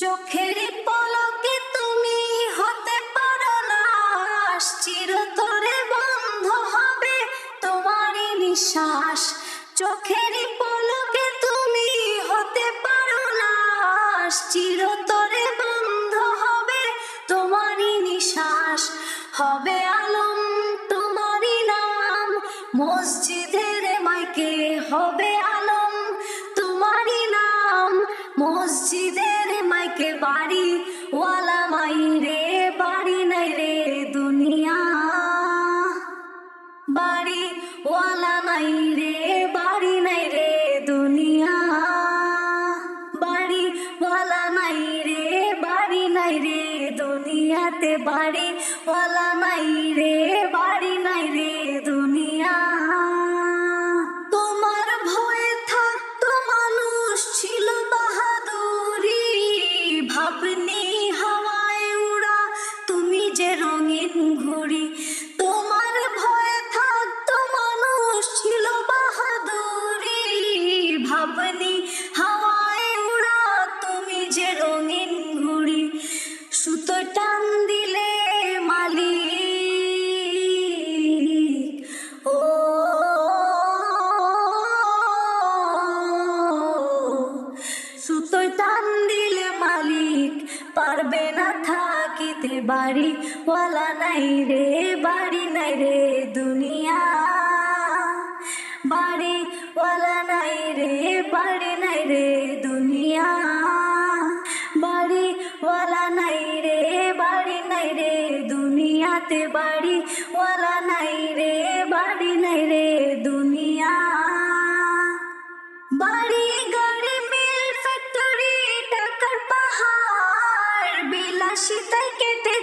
চোখের পলকে তুমি হতে পারো না। চিরতরে বন্ধ হবে তোমারই নিঃশ্বাস। চোখের পলকে তুমি হতে পারো না। চিরতরে বন্ধ হবে তোমারই নিঃশ্বাস। হবে আলম তোমারই নাম। মসজিদের মাইকে হবে আলম তোমারই নাম। মসজিদের বাড়ি ওয়ালা মাই রে, বাড়ি নাই রে দুনিয়া। বাড়ি ওয়ালা নাই রে, বাড়ি নাই রে দুনিয়া। বাড়ি ওয়ালা নাই রে, বাড়ি নাই রে দুনিয়াতে বাড়ি রঙিন ঘুড়ি। তোমার ভয়ে থাকতো মানুষ ছিল বাহাদুরি। ভাবনি বাড়ি ওয়ালা নাই রে, বাড়ি নাই রে দুনিয়া। বাড়ি ওয়ালা নাই রে, বাড়ি নাই রে দুনিয়া। বাড়ি ওয়ালা নাই রে, বাড়ি নাই রে দুনিয়াতে। বাড়ি ওয়ালা নাই রে, বাড়ি নাই রে দুনিয়া। বাড়ি গাড়ি, মিল ফ্যাক্টরি টাকার পাহাড়, বিলাসিতায়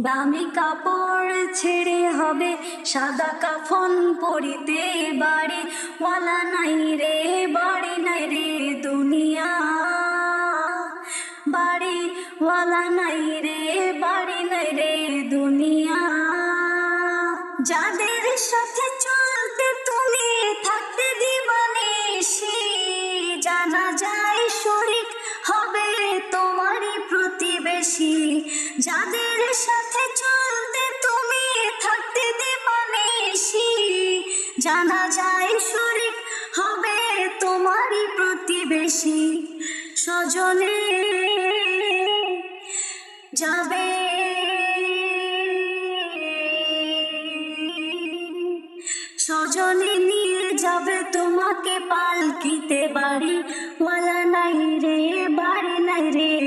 দামি কাপড় ছেড়ে হবে, সাদা কাফন পরিতে বাড়ি। ওয়ালা নাই রে, বাড়ি নাই রে দুনিয়া। বাড়ি, ওয়ালা নাই রে, বাড়ি নাই রে দুনিয়া। যাদের সাথে চলতে তুমি থাকতে দিবানিসি জানা যায় শরিক হবে তোমারই প্রতিবেশী। যাদের জানা যায় শরিক হবে তোমারই প্রতিবেশী। স্বজনে যাবে। স্বজনে নিয়ে যাবে তোমাকে পালকিতে বাড়ি। ওয়ালা নাই রে, বাড়ি নাই রে